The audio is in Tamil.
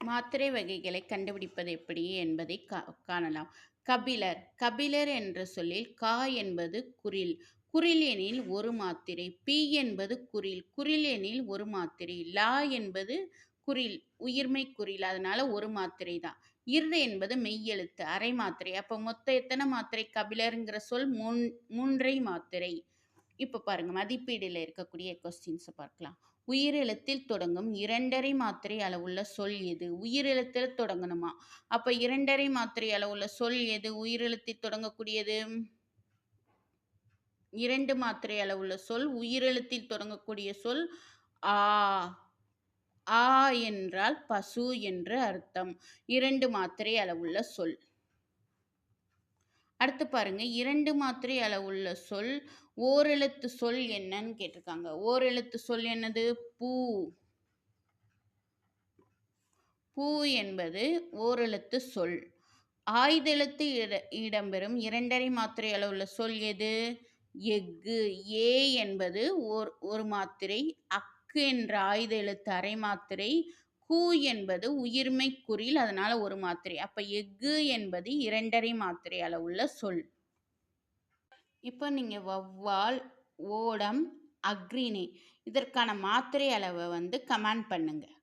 மாத்திரை வகைகளை கண்டுபிடிப்பது எப்படி என்பதை கா காணலாம். கபிலர். கபிலர் என்ற சொல்லில் கா என்பது குரில். குரில் எனில் ஒரு மாத்திரை பி என்பது குரில். குரில் எனில் ஒரு மாத்திரை லா என்பது குறில் உயிர்மை குறில் அதனால ஒரு மாத்திரை தான். இர் என்பது மெய்யெழுத்து அரை மாத்திரை. அப்போ மொத்தம் எத்தனை மாத்திரை? கபிலருங்கிற சொல் மூன் மூன்றை மாத்திரை. இப்போ பாருங்கள் மதிப்பீடில் இருக்கக்கூடிய கொஸ்டின்ஸை பார்க்கலாம். உயிரெழுத்தில் தொடங்கும் இரண்டரை மாத்திரை அளவுள்ள சொல் எது? உயிரெழுத்தில் தொடங்கணுமா? அப்போ இரண்டரை மாத்திரை அளவுள்ள சொல் எது? உயிரெழுத்தில் தொடங்கக்கூடியது? இரண்டு மாத்திரை அளவுள்ள சொல் உயிரெழுத்தில் தொடங்கக்கூடிய சொல் ஆ. ஆ என்றால் பசு என்று அர்த்தம். இரண்டு மாத்திரை அளவுள்ள சொல். அடுத்து பாருங்க இரண்டு மாத்திரை அளவுள்ள சொல் ஓரெழுத்து சொல் என்னன்னு கேட்டிருக்காங்க. ஓரெழுத்து சொல் என்னது? பூ. பூ என்பது ஓரெழுத்து சொல். ஆயுதெழுத்து இட இடம்பெறும் இரண்டரை மாத்திரை அளவுள்ள சொல் எது? எஃகு. ஏ என்பது ஓர் ஒரு மாத்திரை அக்கு என்ற ஆயுத எழுத்து அரை மாத்திரை கூ என்பது உயிர்மை குறில் அதனால ஒரு மாத்திரை. அப்ப எஃகு என்பது இரண்டரை மாத்திரை அளவுள்ள சொல். இப்போ நீங்கள் வௌவால் ஓடம் அக்ரிணை இதற்கான மாத்திரை அளவை வந்து கமெண்ட் பண்ணுங்கள்